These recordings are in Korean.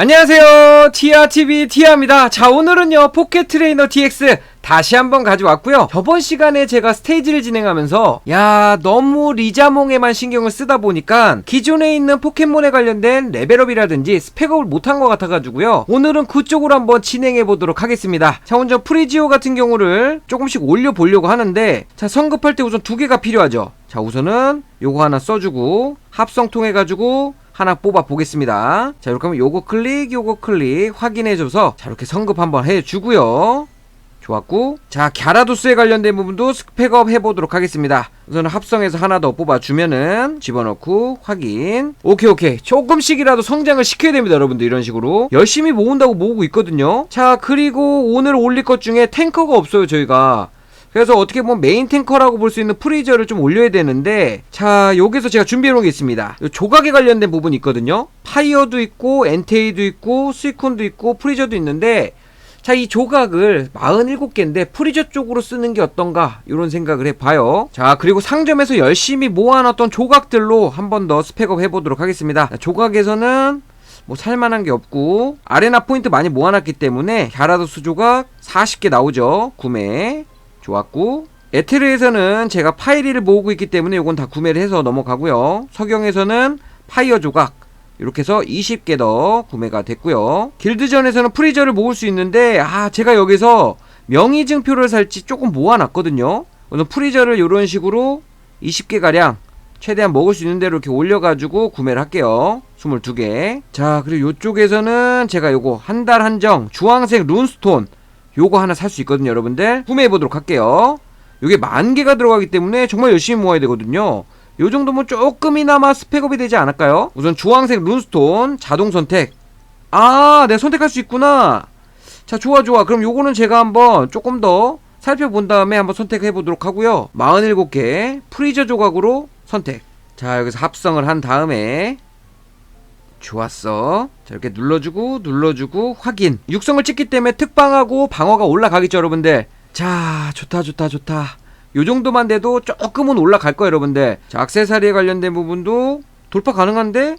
안녕하세요. 티아TV 티아입니다. 자, 오늘은요, 포켓 트레이너 DX 다시 한번 가져왔고요. 저번 시간에 제가 스테이지를 진행하면서, 야, 너무 리자몽에만 신경을 쓰다 보니까, 기존에 있는 포켓몬에 관련된 레벨업이라든지 스펙업을 못한 것 같아가지고요. 오늘은 그쪽으로 한번 진행해 보도록 하겠습니다. 자, 먼저 프리지오 같은 경우를 조금씩 올려보려고 하는데, 자, 성급할 때 우선 두 개가 필요하죠. 자, 우선은 요거 하나 써주고, 합성 통 해가지고, 하나 뽑아 보겠습니다. 자, 이렇게 하면 요거 클릭, 요거 클릭 확인해줘서 자, 이렇게 성급 한번 해주고요. 좋았고, 자, 갸라도스에 관련된 부분도 스펙업 해보도록 하겠습니다. 우선 합성해서 하나 더 뽑아주면은 집어넣고 확인. 오케이, 오케이. 조금씩이라도 성장을 시켜야 됩니다, 여러분들. 이런 식으로. 열심히 모은다고 모으고 있거든요. 자, 그리고 오늘 올릴 것 중에 탱커가 없어요, 저희가. 그래서 어떻게 보면 메인 탱커라고 볼 수 있는 프리저를 좀 올려야 되는데 자 여기서 제가 준비해 놓은 게 있습니다. 요 조각에 관련된 부분이 있거든요. 파이어도 있고 엔테이도 있고 스이콘도 있고 프리저도 있는데 자 이 조각을 47개인데 프리저 쪽으로 쓰는 게 어떤가 이런 생각을 해봐요. 자 그리고 상점에서 열심히 모아놨던 조각들로 한 번 더 스펙업 해보도록 하겠습니다. 자, 조각에서는 뭐 살만한 게 없고 아레나 포인트 많이 모아놨기 때문에 갸라도스 조각 40개 나오죠 구매 좋았고 에테르에서는 제가 파이리를 모으고 있기 때문에 이건 다 구매를 해서 넘어가고요. 석영에서는 파이어 조각 이렇게 해서 20개 더 구매가 됐고요. 길드전에서는 프리저를 모을 수 있는데 아 제가 여기서 명의 증표를 살지 조금 모아놨거든요. 오늘 프리저를 이런 식으로 20개 가량 최대한 먹을 수 있는 대로 이렇게 올려가지고 구매를 할게요. 22개. 자 그리고 이쪽에서는 제가 요거 한 달 한정 주황색 룬스톤 요거 하나 살 수 있거든요 여러분들. 구매해 보도록 할게요. 요게 만 개가 들어가기 때문에 정말 열심히 모아야 되거든요. 요 정도면 조금이나마 스펙업이 되지 않을까요? 우선 주황색 룬스톤 자동 선택. 아 내가 선택할 수 있구나. 자 좋아 좋아. 그럼 요거는 제가 한번 조금 더 살펴본 다음에 한번 선택해 보도록 하고요. 47개 프리저 조각으로 선택. 자 여기서 합성을 한 다음에 좋았어. 자, 이렇게 눌러주고, 눌러주고, 확인. 육성을 찍기 때문에 특방하고 방어가 올라가겠죠, 여러분들. 자, 좋다, 좋다, 좋다. 요 정도만 돼도 조금은 올라갈 거예요, 여러분들. 자, 악세사리에 관련된 부분도 돌파 가능한데,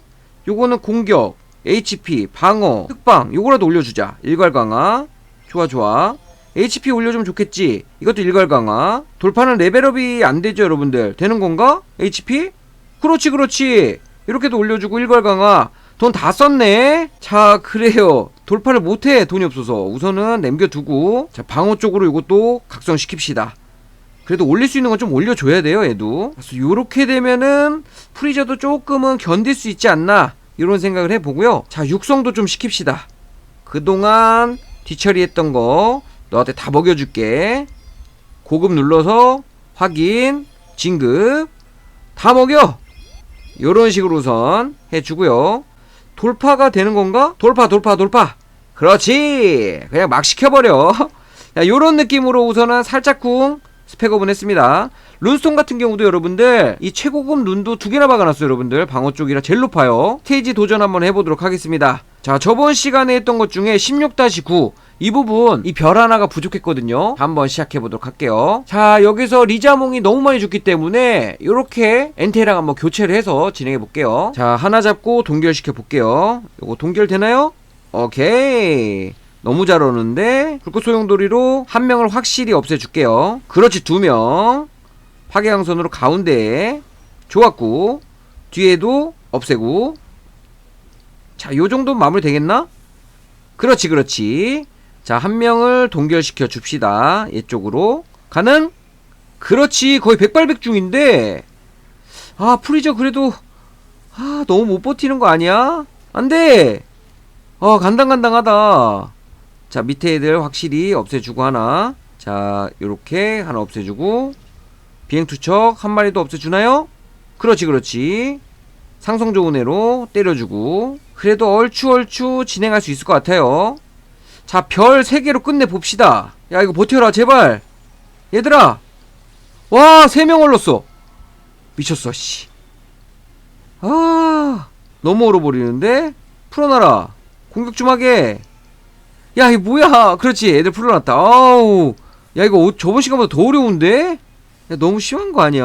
요거는 공격, HP, 방어, 특방, 요거라도 올려주자. 일괄 강화. 좋아, 좋아. HP 올려주면 좋겠지. 이것도 일괄 강화. 돌파는 레벨업이 안 되죠, 여러분들. 되는 건가? HP? 그렇지, 그렇지. 이렇게도 올려주고 일괄 강화. 돈 다 썼네. 자, 그래요. 돌파를 못해. 돈이 없어서. 우선은 남겨두고. 자, 방어 쪽으로 이것도 각성시킵시다. 그래도 올릴 수 있는 건 좀 올려줘야 돼요, 얘도. 그래서 요렇게 되면은 프리저도 조금은 견딜 수 있지 않나. 이런 생각을 해보고요. 자, 육성도 좀 시킵시다. 그동안 뒤처리했던 거 너한테 다 먹여줄게. 고급 눌러서 확인, 진급, 다 먹여! 요런 식으로 우선 해주고요. 돌파가 되는 건가? 돌파, 돌파, 돌파. 그렇지. 그냥 막 시켜버려. 자, 요런 느낌으로 우선은 살짝 쿵 스펙업은 했습니다. 룬스톤 같은 경우도 여러분들 이 최고급 룬도 두 개나 박아놨어요 여러분들 방어 쪽이라 제일 높아요 스테이지 도전 한번 해보도록 하겠습니다 자 저번 시간에 했던 것 중에 16-9 이 부분 이 별 하나가 부족했거든요. 한번 시작해보도록 할게요. 자 여기서 리자몽이 너무 많이 죽기 때문에 이렇게 엔테랑 한번 교체를 해서 진행해볼게요. 자 하나 잡고 동결시켜 볼게요. 요거 동결되나요? 오케이. 너무 잘 오는데 불꽃 소용돌이로 한 명을 확실히 없애줄게요. 그렇지 두명. 파괴강선으로 가운데에 좋았고 뒤에도 없애고. 자 요정도 마무리 되겠나? 그렇지 그렇지 자 한 명을 동결시켜 줍시다. 이쪽으로 가능? 그렇지. 거의 백발백중인데. 아 프리저 그래도 아 너무 못 버티는 거 아니야? 안 돼. 아 간당간당하다. 자 밑에 애들 확실히 없애주고 하나. 자 요렇게 하나 없애주고. 비행 투척 한 마리도 없애주나요? 그렇지 그렇지. 상성 좋은 애로 때려주고. 그래도 얼추 얼추 진행할 수 있을 것 같아요 자 별 3개로 끝내 봅시다 야 이거 버텨라 제발 얘들아 와 3명 얼렀어 미쳤어 씨 아, 너무 얼어버리는데? 풀어놔라. 공격 좀 하게. 야, 이거 뭐야. 그렇지. 애들 풀어놨다. 아우. 야, 이거 어- 저번 시간보다 더 어려운데? 야, 너무 심한 거 아니야?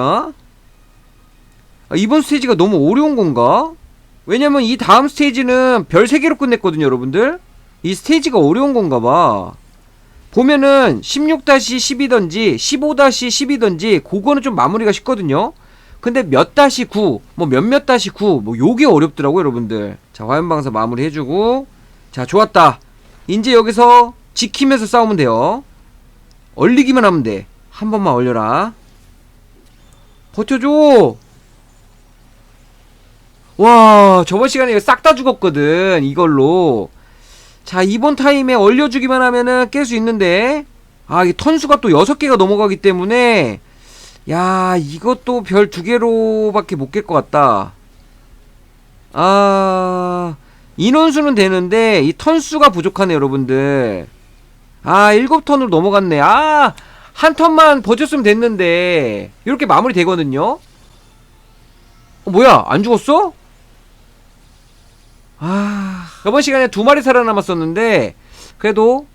아, 이번 스테이지가 너무 어려운 건가? 왜냐면 이 다음 스테이지는 별 3개로 끝냈거든요 여러분들 이 스테이지가 어려운 건가 봐. 보면은 16-12던지 15-12던지 그거는 좀 마무리가 쉽거든요. 근데 몇 다시 9, 뭐 몇몇 다시 9, 뭐 요게 어렵더라고 여러분들. 자 화염 방사 마무리 해주고. 자 좋았다. 이제 여기서 지키면서 싸우면 돼요. 얼리기만 하면 돼 한 번만 얼려라. 버텨줘. 와 저번 시간에 싹 다 죽었거든 이걸로 자 이번 타임에 얼려주기만 하면은 깰 수 있는데 아이 턴수가 또 6개가 넘어가기 때문에 야 이것도 별 두 개로밖에 못 깰 것 같다. 아 인원수는 되는데 이 턴수가 부족하네 여러분들. 아 7턴으로 넘어갔네. 아 한 턴만 버텼으면 됐는데 이렇게 마무리 되거든요. 어, 뭐야? 안 죽었어? 아. 저번 시간에 두 마리 살아남았었는데 그래도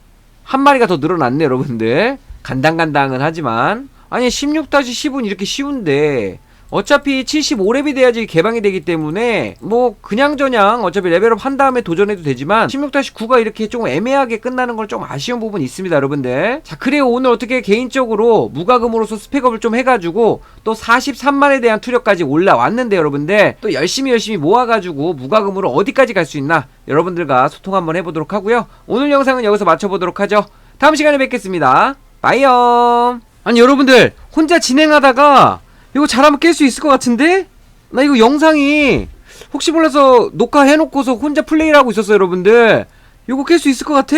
한 마리가 더 늘어났네 여러분들. 간당간당은 하지만. 아니 16-10은 이렇게 쉬운데 어차피 75렙이 돼야지 개방이 되기 때문에 뭐 그냥저냥 어차피 레벨업 한 다음에 도전해도 되지만 16-9가 이렇게 좀 애매하게 끝나는 건좀 아쉬운 부분이 있습니다 여러분들. 자 그래요. 오늘 어떻게 개인적으로 무과금으로서 스펙업을 좀 해가지고 또 43만에 대한 투력까지 올라왔는데 여러분들 또 열심히 열심히 모아가지고 무과금으로 어디까지 갈 수 있나 여러분들과 소통 한번 해보도록 하고요. 오늘 영상은 여기서 마쳐보도록 하죠. 다음 시간에 뵙겠습니다. 빠이염. 아니 여러분들 혼자 진행하다가 이거 잘하면 깰 수 있을 것 같은데? 나 이거 영상이 혹시 몰라서 녹화해놓고서 혼자 플레이를 하고 있었어요 여러분들. 이거 깰 수 있을 것 같아.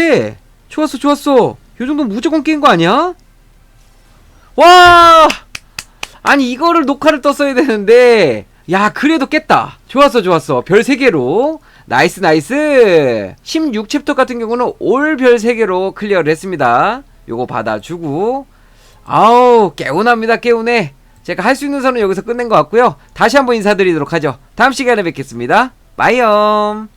좋았어 좋았어. 요 정도면 무조건 깬 거 아니야? 와! 아니 이거를 녹화를 떴어야 되는데. 야 그래도 깼다. 좋았어 좋았어. 별 3개로. 나이스 나이스. 16챕터 같은 경우는 올 별 3개로 클리어를 했습니다. 요거 받아주고. 아우 개운합니다 개운해 제가 할 수 있는 선은 여기서 끝낸 것 같고요. 다시 한번 인사드리도록 하죠. 다음 시간에 뵙겠습니다. 빠이염